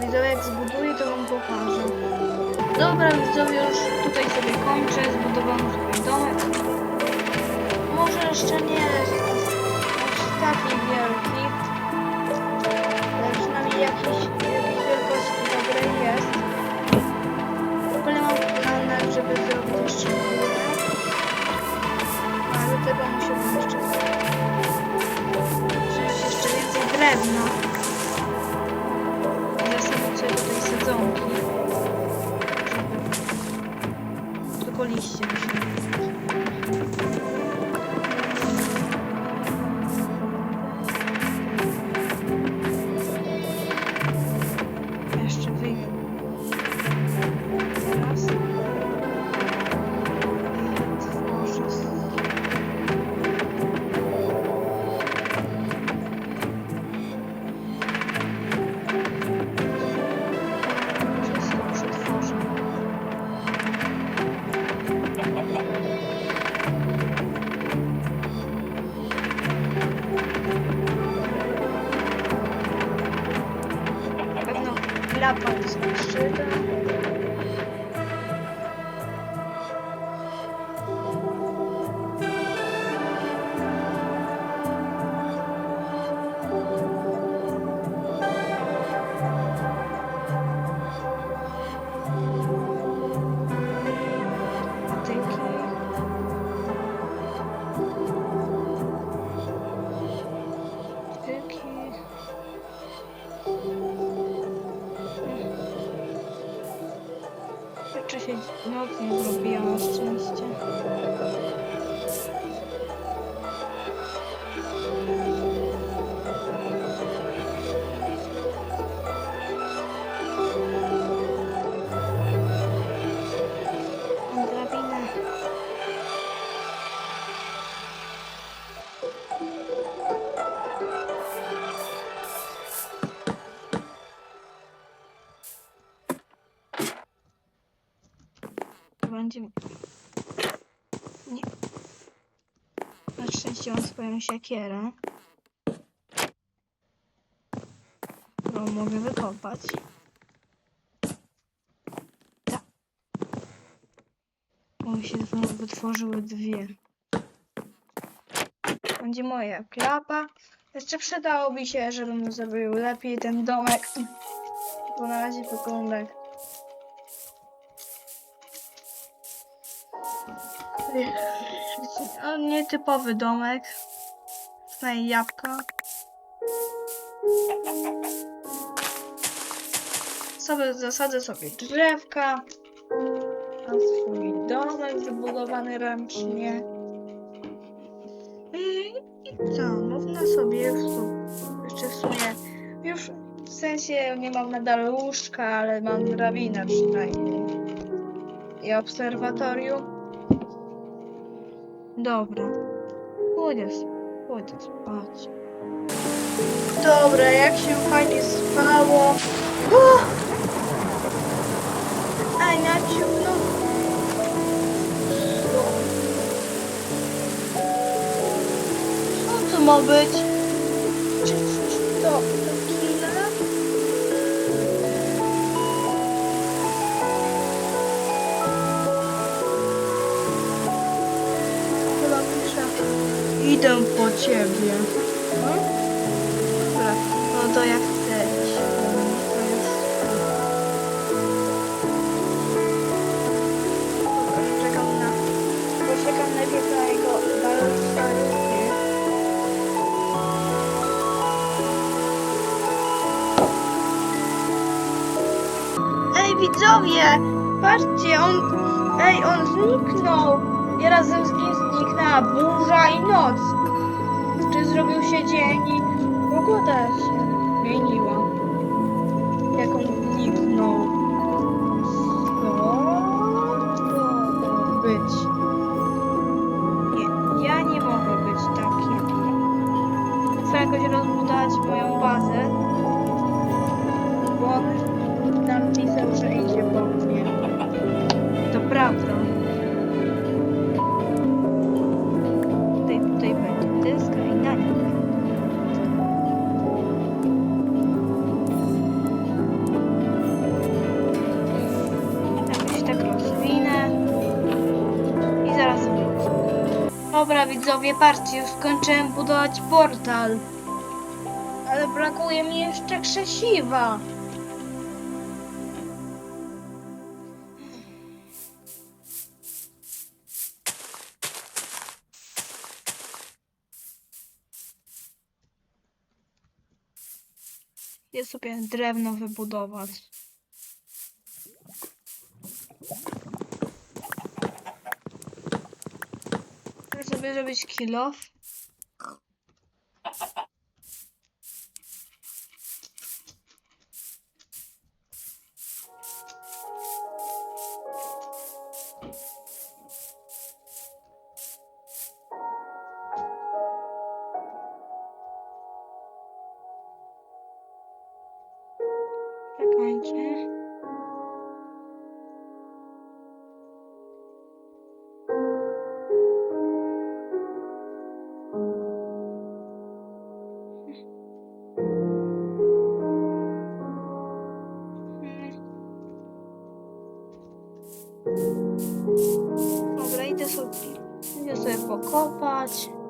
Widzowie, jak zbuduję, to wam pokażę. Dobra, widzowie, już tutaj sobie kończę. Zbudowałem sobie domek. Może jeszcze nie jest taki wielki. Swoją siekierę. Którą mogę wykopać. Tak. Bo mi się wytworzyły dwie. Będzie moja klapa. Jeszcze przydałoby się, żebym zrobił lepiej ten domek. Bo na razie wygląda jak nietypowy domek. Znaje jabłka. Sobie zasadzę sobie drzewka. Mam swój domek zbudowany ręcznie. I, i co? Można sobie w jeszcze w sumie już w sensie nie mam nadal łóżka, ale mam drabinę przynajmniej. I obserwatorium. Dobra. Pójdę, s- pójdę spać. Dobra, jak się fajnie spało. O! Aj, na ciemno. Co to ma być? Patrzcie, on... Ej, on zniknął! I razem z nim zniknęła burza i noc. Czy zrobił się dzień widzowie, patrzcie, już skończyłem budować portal. Ale brakuje mi jeszcze krzesiwa. Jest sobie drewno wybudować. Sobie zrobić. Czekajcie. Idę sobie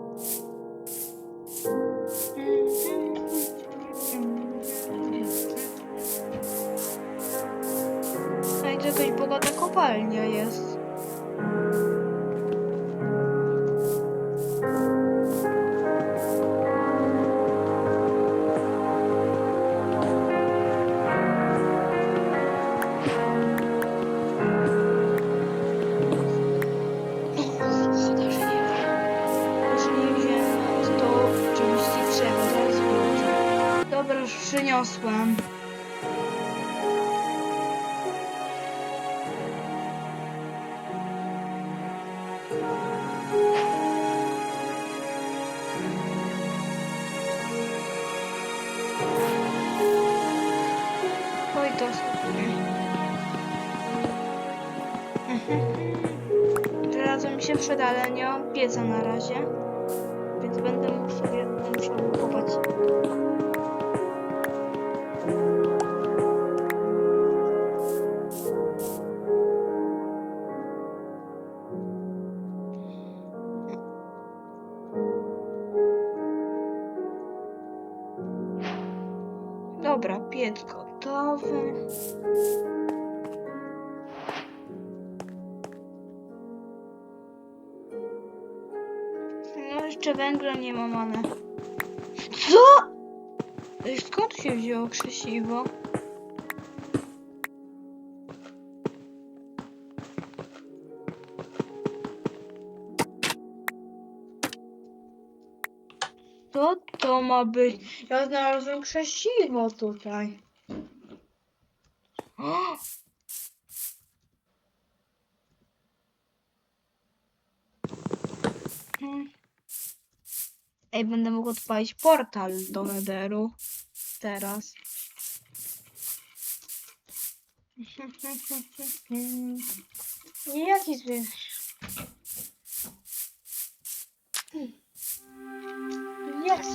się przed, nie na razie. Jeszcze węgla nie mam, ale... Co? Skąd się wzięło krzesiwo? Co to ma być? Ja znalazłem krzesiwo tutaj. Ej, będę mógł odpalić portal do Netheru. Teraz. Jaki zwierzę? Jest!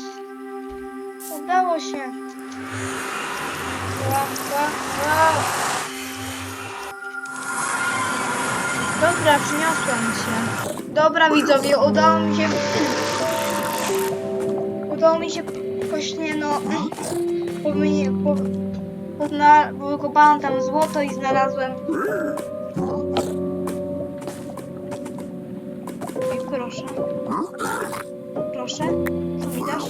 Udało się! Ła, ła. Dobra, przyniosłam się. Dobra widzowie, udało mi się udało mi się właśnie, no, bo, bo, zna, bo wykopałam tam złoto i znalazłem. I proszę. Proszę, co mi dasz?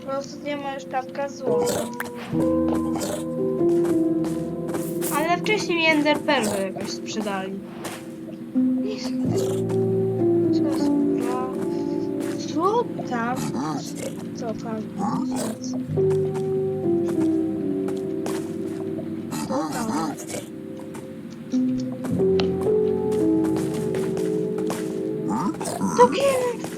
Po prostu nie ma już sztabka złota. Ale wcześniej mi Ender Pearl jakoś sprzedali. Tam? Co tam? Nic. Co tam? To kiedy?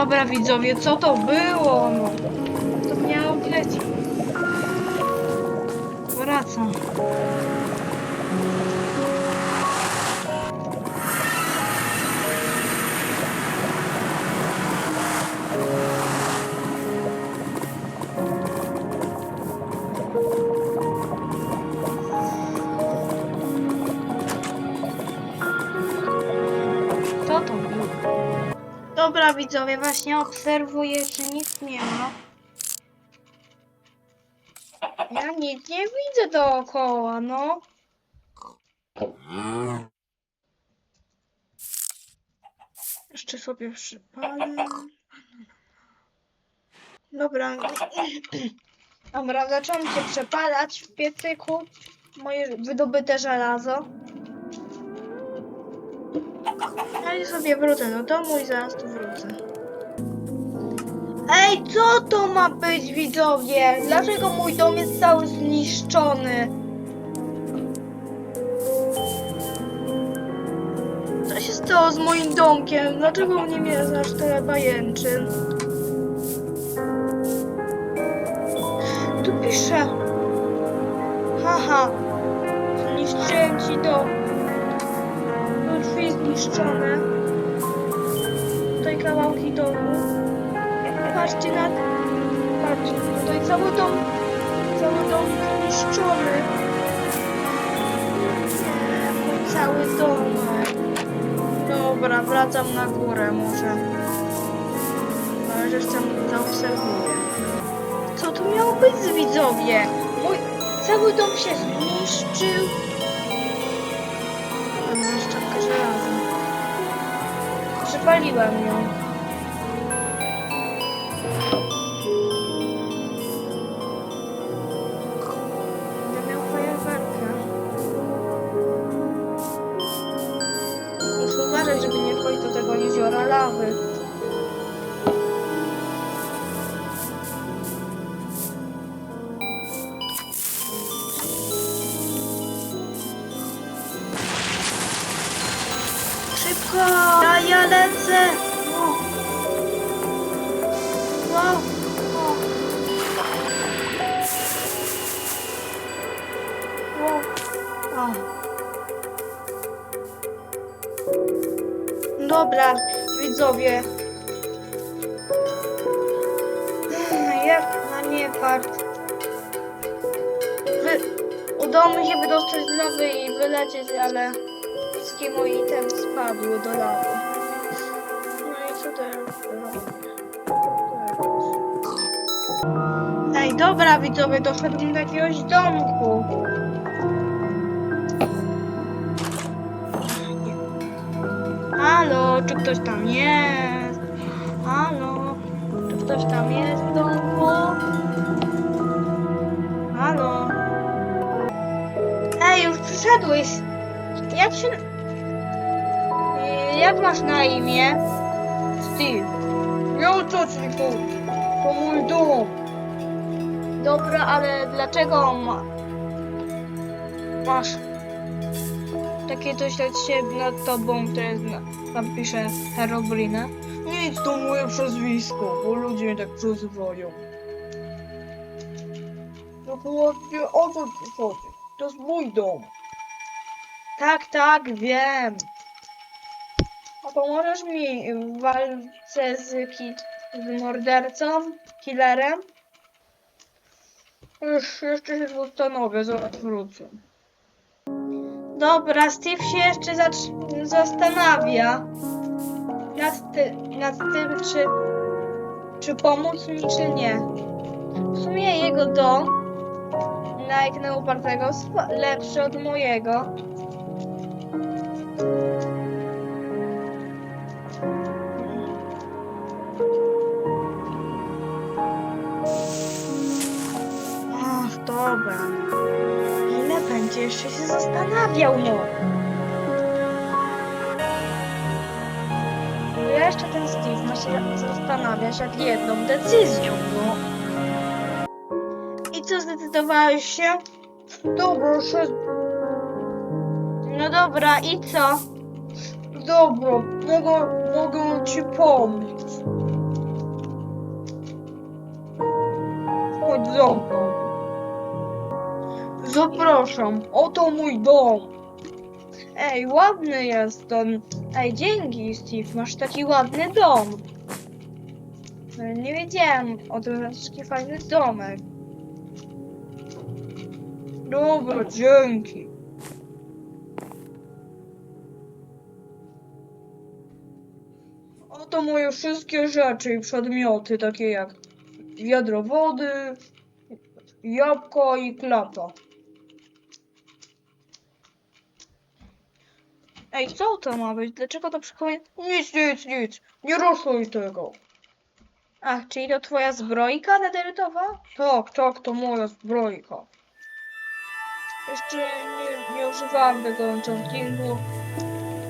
Dobra widzowie, co to było? No? To miało być. Wracam. Dobra widzowie, właśnie obserwuję, czy nic nie ma. Ja nic nie widzę dookoła, no. Jeszcze sobie przypalę. Dobra. Dobra, zacząłem się przepalać w piecyku. Moje wydobyte żelazo. I sobie wrócę do domu i zaraz tu wrócę. Ej, co to ma być, widzowie? Dlaczego mój dom jest cały zniszczony? Co się stało z moim domkiem? Dlaczego w nim jest aż tyle pajęczyn? Tu pisze. Haha. Zniszczyłem ci dom. Tu zniszczone. Tutaj kawałki domu. Patrzcie na... Patrzcie, tutaj cały dom... Cały dom zniszczony. Cały domek. Dobra, wracam na górę może. że chcę zaobserwuję. Co to miało być z widzowie? Mój cały dom się zniszczył. Mam 빨리 가면 Dobra, widzowie. Ech, Jak na nie fart. Wy... Udało mi się wydostać z lawy i wylecieć, ale wszystkie moje itemy spadły do lawy. No i co robię? Ej, dobra widzowie, doszedłem do jakiegoś domku. Halo, czy ktoś tam jest? Halo, czy ktoś tam jest w domku? Halo. Ej, już przyszedłeś. Jak się... Jak masz na imię? Steve. Ja co ci? To mój dom. Dobra, ale dlaczego ma... masz takie coś od siebie nad tobą, które tam pisze Herobrine? Nic, to moje przezwisko, bo ludzie mnie tak przezywają. Dokładnie o co ci chodzi? To jest mój dom. Tak, tak, wiem. A pomożesz mi w walce z, ki- z mordercą, killerem? Już, jeszcze się zastanowię, zaraz wrócę. Dobra, Steve się jeszcze zastanawia nad, ty- nad tym, czy, czy pomóc mi, czy nie. W sumie jego dom eknę upartego lepszy od mojego. Ach, dobra. Jeszcze się zastanawiał, no? Jeszcze ten Steve ma się zastanawiać nad jedną decyzją, no. I co zdecydowałeś się? Dobra, już No dobra, i co? Dobra, mogę, mogę ci pomóc. Chodź mną. Zapraszam, oto mój dom. Ej, ładny jest ten. Ej, dzięki, Steve, masz taki ładny dom. E, Nie wiedziałem o tym, że taki fajny domek. Dobra, dzięki. Oto moje wszystkie rzeczy i przedmioty, takie jak wiadro wody, jabłko i klapa. Ej, co to ma być? Dlaczego to przypomina? Nic, nic, nic. Nie ruszaj tego. Ach, czyli to twoja zbrojka nederytowa? Tak, tak, to moja zbrojka. Jeszcze nie, nie używałam tego enchantingu,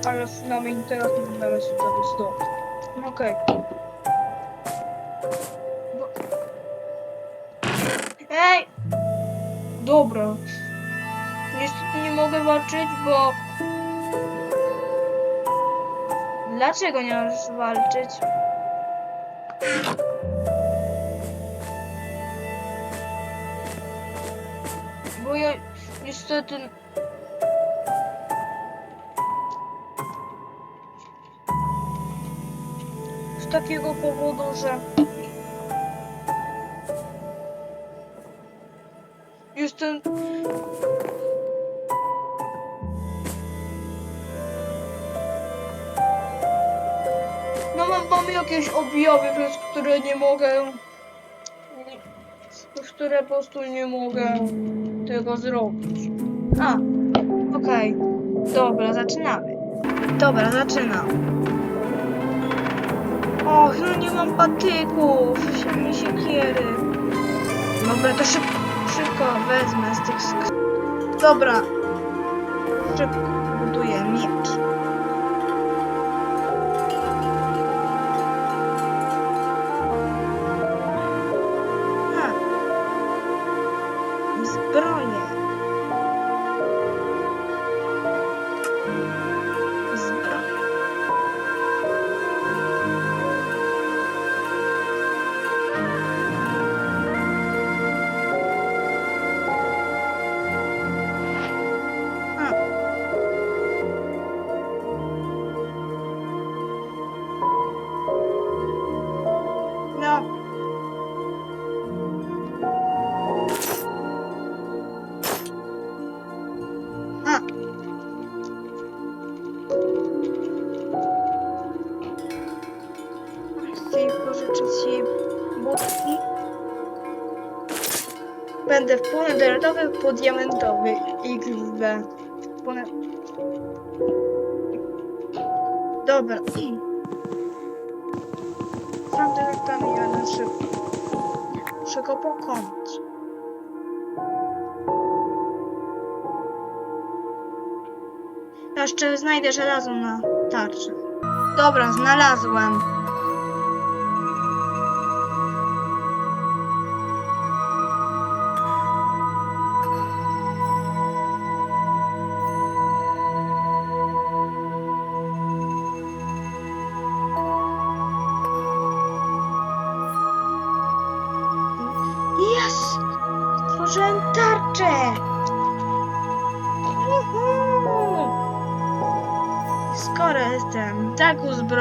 ale przynajmniej teraz nie będę się zabić do. Okej. Bo- Ej! Dobra. Niestety nie mogę walczyć, bo... Dlaczego nie możesz walczyć? Bo ja niestety... Z takiego powodu, że... Jestem... jakieś objawy, przez które nie mogę... Przez które po prostu nie mogę tego zrobić. A, okej. Dobra, zaczynamy. Dobra, zaczynam. Och, no nie mam patyków. Się mi siekiery. Dobra, to szybko, szybko wezmę z tych sk... Dobra. Szybko buduję miecz. No. A. Chcę pożyczyć jej. Będę w półnederowy, po diamentowy XD. Półne... Dobra. Szybko. Muszę go pokonać. Jeszcze znajdę żelazo na tarczy. Dobra, znalazłem.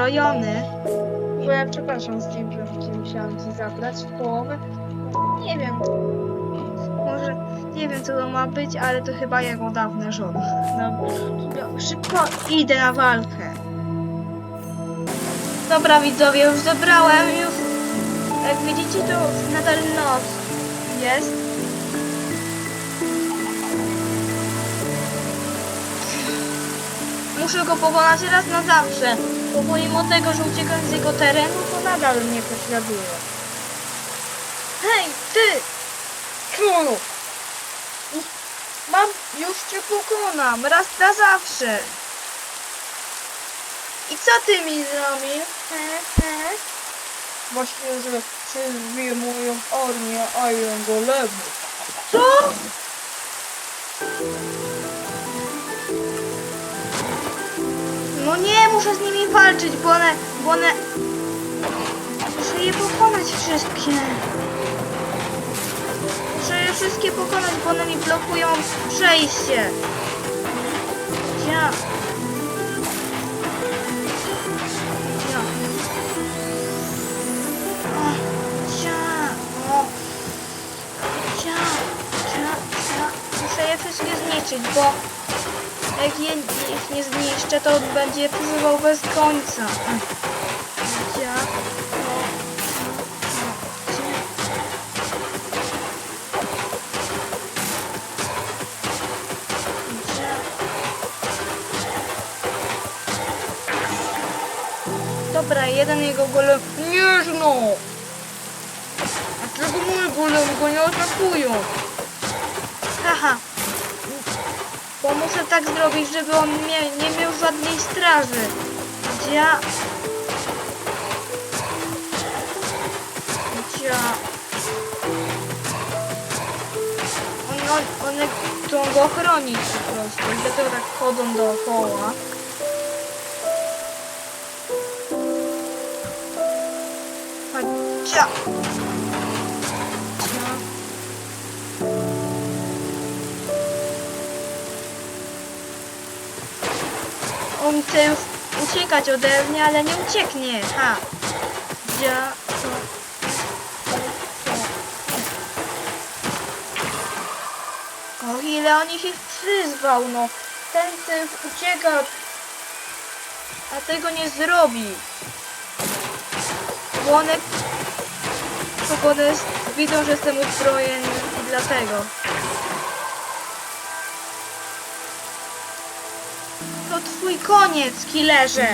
Uzbrojony, bo ja przepraszam Steve, że cię musiałam ci zabrać w połowę. Nie wiem. Może nie wiem co to ma być, ale to chyba jego dawne żona. Dobra, szybko idę na walkę. Dobra widzowie, już zebrałem, już jak widzicie to nadal noc jest. Muszę go pokonać raz na zawsze, bo pomimo tego, że uciekam z jego terenu, to nadal mnie prześladuje. Hej, ty! Królu! Mam, już cię pokonam, raz na zawsze. I co ty mi he? Właśnie, że przezwie moją armię Iron Golemu. Co? No nie, muszę z nimi walczyć, bo one, bo one... Muszę je pokonać wszystkie. Muszę je wszystkie pokonać, bo one mi blokują przejście. Ja. Wszystkie zniszczyć, bo jak je, ich nie zniszczę, to będzie przeżywał bez końca. Ja. Dobra, jeden jego golem... Nie no! Dlaczego mój golem go nie atakują? Haha. Bo muszę tak zrobić, żeby on nie, nie miał żadnej straży. Gdzie. Gdzie. On, on, one chcą go chronić po prostu. Dlatego tak chodzą dookoła. Chodźcie. On chce uciekać ode mnie, ale nie ucieknie. Ha. To. O ile on ich przyzwał, no. Ten typ ucieka, a tego nie zrobi. Bo one, widzą, że jestem uzbrojony i dlatego. Koniec, killerze!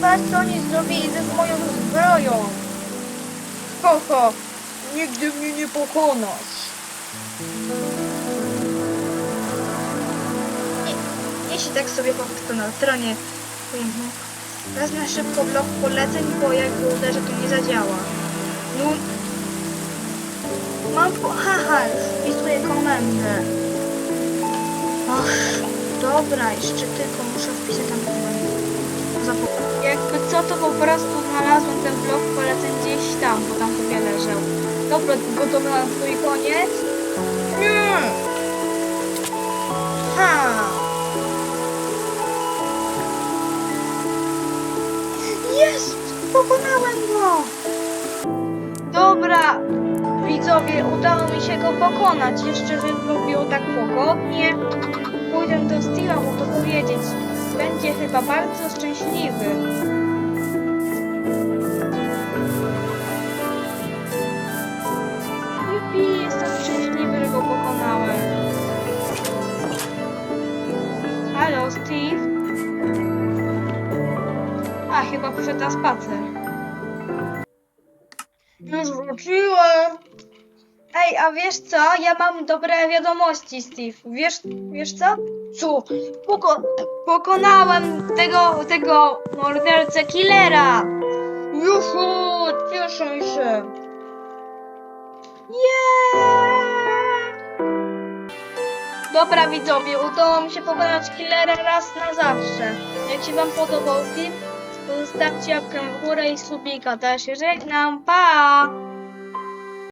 Patrz, co oni zrobili ze moją zbroją! Ho, ho! Nigdy mnie nie pokonasz! Nie, jeśli tak sobie po prostu na stronie filmu. Wezmę szybko blok poleceń, bo jak go uderzę, to nie zadziała. No... Mam po... Haha, wpisuję komendę. Ach, dobra, jeszcze tylko muszę wpisać tam komendę. Zapo- Jakby co, to po prostu znalazłem ten blok poleceń gdzieś tam, bo tam sobie leżał. Dobra, gotowy na twój koniec? Nie! Ha! Jest! Pokonałem go! Dobra, widzowie, udało mi się go pokonać. Jeszcze, że zrobiło tak pogodnie. Pójdę do Steve'a mu to powiedzieć. Będzie chyba bardzo szczęśliwy. Jupi, jestem szczęśliwy, że go pokonałem. Halo, Steve? A, chyba poszedł na spacer. Już wróciłem. Ej, a wiesz co? Ja mam dobre wiadomości, Steve. Wiesz, wiesz co? Co? Poko pokonałem tego, tego mordercę killera. Juhu, cieszę się. Yeah! Dobra widzowie, udało mi się pokonać killera raz na zawsze. Jak się wam podobał film, to zostawcie łapkę w górę i subika też. Żegnam, pa!